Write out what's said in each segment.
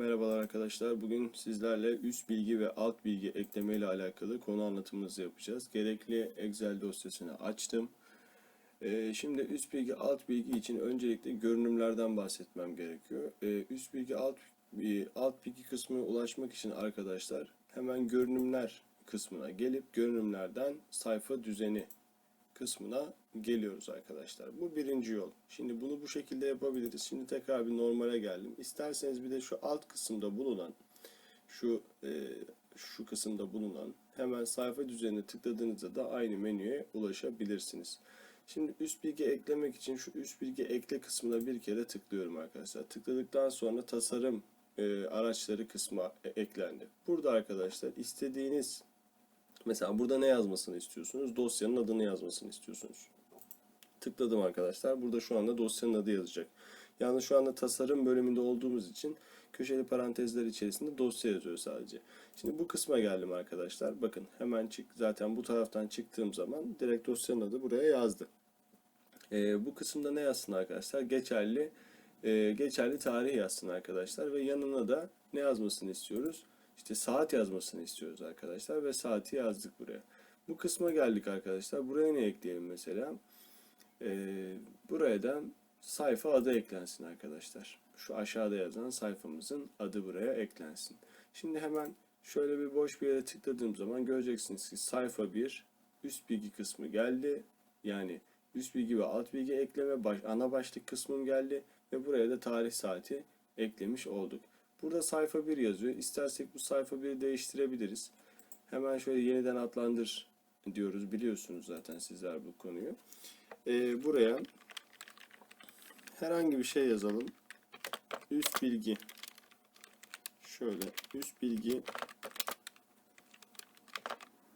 Merhabalar arkadaşlar. Bugün sizlerle üst bilgi ve alt bilgi ekleme ile alakalı konu anlatımımızı yapacağız. Gerekli Excel dosyasını açtım. Ee, şimdi üst bilgi, alt bilgi için öncelikle görünümlerden bahsetmem gerekiyor. Ee, üst bilgi, alt, alt bilgi kısmına ulaşmak için arkadaşlar hemen görünümler kısmına gelip görünümlerden sayfa düzeni kısmına geliyoruz arkadaşlar. Bu birinci yol. Şimdi bunu bu şekilde yapabiliriz. Şimdi tekrar bir normale geldim. İsterseniz bir de şu alt kısımda bulunan şu e, şu kısımda bulunan hemen sayfa düzenine tıkladığınızda da aynı menüye ulaşabilirsiniz. Şimdi üst bilgi eklemek için şu üst bilgi ekle kısmına bir kere tıklıyorum arkadaşlar. Tıkladıktan sonra tasarım e, araçları kısmı eklendi. Burada arkadaşlar istediğiniz Mesela burada ne yazmasını istiyorsunuz? Dosyanın adını yazmasını istiyorsunuz. Tıkladım arkadaşlar. Burada şu anda dosyanın adı yazacak. Yalnız şu anda tasarım bölümünde olduğumuz için köşeli parantezler içerisinde dosya yazıyor sadece. Şimdi bu kısma geldim arkadaşlar. Bakın hemen çık. Zaten bu taraftan çıktığım zaman direkt dosyanın adı buraya yazdı. Ee, bu kısımda ne yazsın arkadaşlar? Geçerli e, geçerli tarih yazsın arkadaşlar ve yanına da ne yazmasını istiyoruz? İşte saat yazmasını istiyoruz arkadaşlar ve saati yazdık buraya. Bu kısma geldik arkadaşlar. Buraya ne ekleyelim mesela? Ee, buraya da sayfa adı eklensin arkadaşlar. Şu aşağıda yazan sayfamızın adı buraya eklensin. Şimdi hemen şöyle bir boş bir yere tıkladığım zaman göreceksiniz ki sayfa 1 üst bilgi kısmı geldi. Yani üst bilgi ve alt bilgi ekleme baş, ana başlık kısmım geldi ve buraya da tarih saati eklemiş olduk. Burada sayfa 1 yazıyor. İstersek bu sayfa 1'i değiştirebiliriz. Hemen şöyle yeniden adlandır diyoruz. Biliyorsunuz zaten sizler bu konuyu. Ee, buraya herhangi bir şey yazalım. Üst bilgi. Şöyle üst bilgi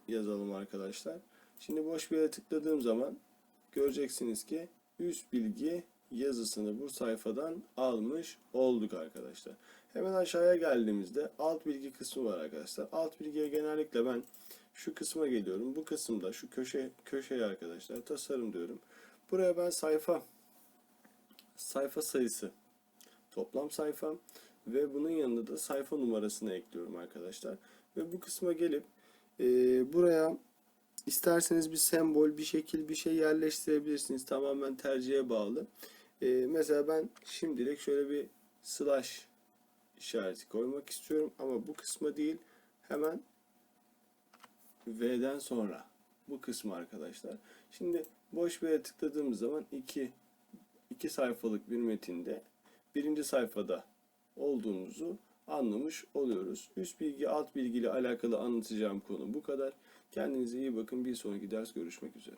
yazalım arkadaşlar. Şimdi boş bir yere tıkladığım zaman göreceksiniz ki üst bilgi yazısını bu sayfadan almış olduk arkadaşlar. Hemen aşağıya geldiğimizde alt bilgi kısmı var arkadaşlar. Alt bilgiye genellikle ben şu kısma geliyorum. Bu kısımda şu köşe köşeye arkadaşlar tasarım diyorum. Buraya ben sayfa sayfa sayısı toplam sayfa ve bunun yanında da sayfa numarasını ekliyorum arkadaşlar. Ve bu kısma gelip e, buraya isterseniz bir sembol, bir şekil, bir şey yerleştirebilirsiniz. Tamamen tercihe bağlı. E, mesela ben şimdilik şöyle bir slash işareti koymak istiyorum ama bu kısma değil hemen V'den sonra bu kısmı arkadaşlar. Şimdi boş yere tıkladığımız zaman iki, iki sayfalık bir metinde birinci sayfada olduğumuzu anlamış oluyoruz. Üst bilgi alt bilgi ile alakalı anlatacağım konu bu kadar. Kendinize iyi bakın. Bir sonraki ders görüşmek üzere.